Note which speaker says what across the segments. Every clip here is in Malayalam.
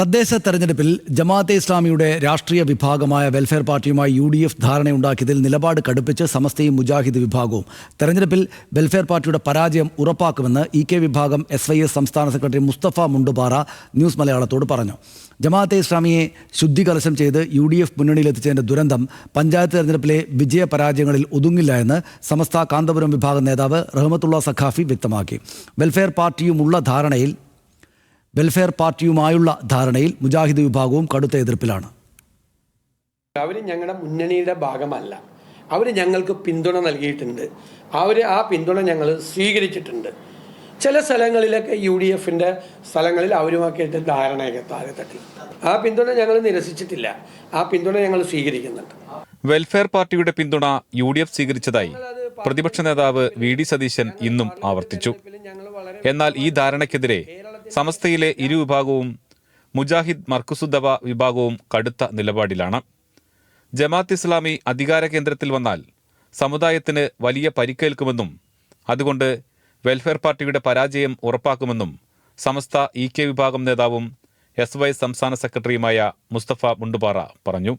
Speaker 1: തദ്ദേശ തെരഞ്ഞെടുപ്പിൽ ജമാഅത്തെ ഇസ്ലാമിയുടെ രാഷ്ട്രീയ വിഭാഗമായ വെൽഫെയർ പാർട്ടിയുമായി യു ഡി എഫ് ധാരണയുണ്ടാക്കിയതിൽ നിലപാട് കടുപ്പിച്ച് സമസ്തയും മുജാഹിദ് വിഭാഗവും. തെരഞ്ഞെടുപ്പിൽ വെൽഫെയർ പാർട്ടിയുടെ പരാജയം ഉറപ്പാക്കുമെന്ന് ഇ കെ വിഭാഗം എസ് വൈ എസ് സംസ്ഥാന സെക്രട്ടറി മുസ്തഫ മുണ്ടുപാറ ന്യൂസ് മലയാളത്തോട് പറഞ്ഞു. ജമാഅത്തെ ഇസ്ലാമിയെ ശുദ്ധി കലശം ചെയ്ത് യു ഡി എഫ് മുന്നണിയിലെത്തിച്ചതിന്റെ ദുരന്തം പഞ്ചായത്ത് തെരഞ്ഞെടുപ്പിലെ വിജയ പരാജയങ്ങളിൽ ഒതുങ്ങില്ല എന്ന് സമസ്ത കാന്തപുരം വിഭാഗം നേതാവ് റഹ്മത്തുള്ള സഖാഫി വ്യക്തമാക്കി. വെൽഫെയർ പാർട്ടിയുമുള്ള ധാരണയിൽ വെൽഫെയർ പാർട്ടിയുമായുള്ള ധാരണയിൽ മുജാഹിദ് വിഭാഗവും കടുത്ത എതിർപ്പിലാണ്.
Speaker 2: അവർ ഞങ്ങളുടെ മുന്നണിയുടെ ഭാഗമല്ല. അവർ ഞങ്ങൾക്ക് പിന്തുണ നൽകിയിട്ടുണ്ട്. അവർ ആ പിന്തുണ ഞങ്ങൾ സ്വീകരിച്ചിട്ടുണ്ട്. ചില സ്ഥലങ്ങളിലൊക്കെ യു ഡി എഫിന്റെ സ്ഥലങ്ങളിൽ അവരുമാക്കിയിട്ട് ധാരണയൊക്കെ താഴെ തട്ടി. ആ പിന്തുണ ഞങ്ങൾ നിരസിച്ചിട്ടില്ല. ആ പിന്തുണ ഞങ്ങൾ സ്വീകരിക്കുന്നുണ്ട്.
Speaker 3: വെൽഫെയർ പാർട്ടിയുടെ പിന്തുണ യു ഡി എഫ് സ്വീകരിച്ചതായി പ്രതിപക്ഷ നേതാവ് വി ഡി സതീശൻ ഇന്നും ആവർത്തിച്ചു. എന്നാൽ ഈ ധാരണയ്ക്കെതിരെ സമസ്തയിലെ ഇരുവിഭാഗവും മുജാഹിദ് മർക്കുസുദ്ദവ വിഭാഗവും കടുത്ത നിലപാടിലാണ്. ജമാത്ത് ഇസ്ലാമി അധികാര കേന്ദ്രത്തിൽ വന്നാൽ സമുദായത്തിന് വലിയ പരിക്കേൽക്കുമെന്നും അതുകൊണ്ട് വെൽഫെയർ പാർട്ടിയുടെ പരാജയം ഉറപ്പാക്കുമെന്നും സമസ്ത ഇ കെ വിഭാഗം നേതാവും എസ് വൈ സംസ്ഥാന സെക്രട്ടറിയുമായ മുസ്തഫ മുണ്ടുപാറ പറഞ്ഞു.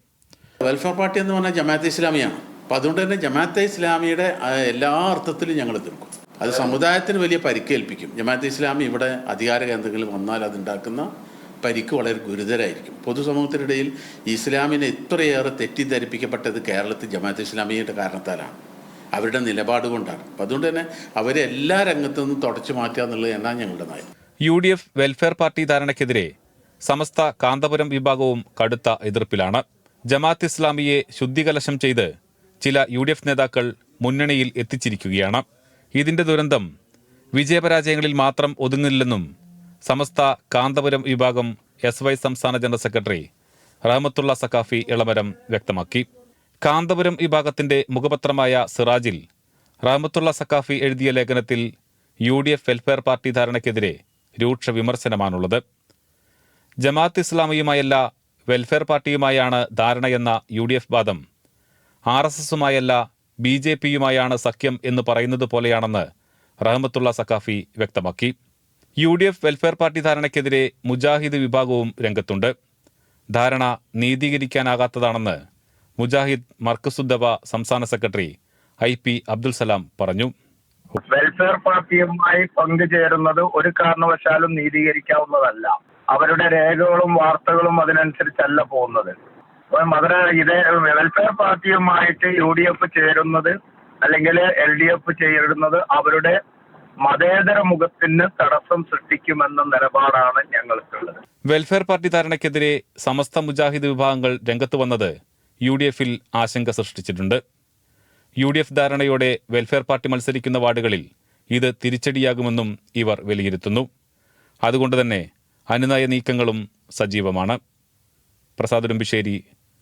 Speaker 4: വെൽഫെയർ പാർട്ടി എന്ന് പറഞ്ഞാൽ ജമാഅത്തെ ഇസ്ലാമിയാണ്. അപ്പം അതുകൊണ്ട് തന്നെ ജമാഅത്തെ ഇസ്ലാമിയുടെ എല്ലാ അർത്ഥത്തിലും ഞങ്ങൾ എതിർക്കും. അത് സമുദായത്തിന് വലിയ പരിക്കേൽപ്പിക്കും. ജമാഅത്ത് ഇസ്ലാമി ഇവിടെ അധികാര കേന്ദ്രങ്ങളിൽ വന്നാൽ അതുണ്ടാക്കുന്ന പരിക്ക് വളരെ ഗുരുതരമായിരിക്കും പൊതുസമൂഹത്തിനിടയിൽ ഇസ്ലാമിനെ ഇത്രയേറെ തെറ്റിദ്ധരിപ്പിക്കപ്പെട്ടത് കേരളത്തിൽ ജമാഅത്ത് ഇസ്ലാമിയുടെ കാരണത്താലാണ്. അവരുടെ നിലപാട് കൊണ്ടാണ്. അപ്പം അതുകൊണ്ട് തന്നെ അവരെ എല്ലാ രംഗത്തു നിന്നും തുടച്ചു മാറ്റുക എന്നുള്ളത് എന്നാണ് ഞങ്ങളുടെ നയം.
Speaker 3: U D F welfare party ധാരണയ്ക്കെതിരെ Samastha Kanthapuram വിഭാഗവും കടുത്ത എതിർപ്പിലാണ്. ജമാഅത്ത് ഇസ്ലാമിയെ ശുദ്ധികലശം ചെയ്ത് ചില യു നേതാക്കൾ മുന്നണിയിൽ എത്തിച്ചിരിക്കുകയാണ്. ഇതിന്റെ ദുരന്തം വിജയപരാജയങ്ങളിൽ മാത്രം ഒതുങ്ങില്ലെന്നും സമസ്ത കാന്തപുരം വിഭാഗം എസ് വൈ സംസ്ഥാന ജനറൽ സെക്രട്ടറി റഹമത്തുള്ള സഖാഫി ഇളമരം വ്യക്തമാക്കി. കാന്തപുരം വിഭാഗത്തിന്റെ മുഖപത്രമായ സിറാജിൽ റഹമത്തുള്ള സഖാഫി എഴുതിയ ലേഖനത്തിൽ U D F welfare party ധാരണയ്ക്കെതിരെ രൂക്ഷ വിമർശനമാണുള്ളത്. ജമാഅത്ത് ഇസ്ലാമിയുമായല്ല വെൽഫെയർ പാർട്ടിയുമായാണ് ധാരണയെന്ന യു ഡി എഫ് വാദം. ആർ എസ് എസുമായല്ല ബി ജെ പിയുമായാണ് സഖ്യം എന്ന് പറയുന്നത് പോലെയാണെന്ന് റഹമത്തുള്ള സഖാഫി വ്യക്തമാക്കി. U D F welfare party ധാരണയ്ക്കെതിരെ Mujahid വിഭാഗവും രംഗത്തുണ്ട്. ധാരണ നീതീകരിക്കാനാകാത്തതാണെന്ന് മുജാഹിദ് മർക്കസുദ്ദവ സംസ്ഥാന secretary I P Abdul Salam പറഞ്ഞു.
Speaker 5: വെൽഫെയർ പാർട്ടിയുമായി പങ്കുചേരുന്നത് ഒരു കാരണവശാലും നീതീകരിക്കാവുന്നതല്ല. അവരുടെ രേഖകളും വാർത്തകളും അതിനനുസരിച്ചല്ല പോകുന്നത്. അപ്പം ഇത് വെൽഫെയർ പാർട്ടിയുമായിട്ട് യു ഡി എഫ് ചേരുന്നത് അല്ലെങ്കിൽ എൽ ഡി എഫ് ചേരുന്നത് അവരുടെ മതേതര മുഖത്തിന് തടസ്സം സൃഷ്ടിക്കുമെന്ന നിലപാടാണ് ഞങ്ങൾക്കുള്ളത്.
Speaker 3: വെൽഫെയർ പാർട്ടി ധാരണയ്ക്കെതിരെ സമസ്ത മുജാഹിദ് വിഭാഗങ്ങൾ രംഗത്ത് വന്നത് യു ഡി എഫിൽ ആശങ്ക സൃഷ്ടിച്ചിട്ടുണ്ട്. യു ഡി എഫ് ധാരണയോടെ വെൽഫെയർ പാർട്ടി മത്സരിക്കുന്ന വാർഡുകളിൽ ഇത് തിരിച്ചടിയാകുമെന്നും ഇവർ വിലയിരുത്തുന്നു. അതുകൊണ്ട് തന്നെ അനുനയ നീക്കങ്ങളും സജീവമാണ്. പ്രസാദ് ഉടുമ്പിശ്ശേരി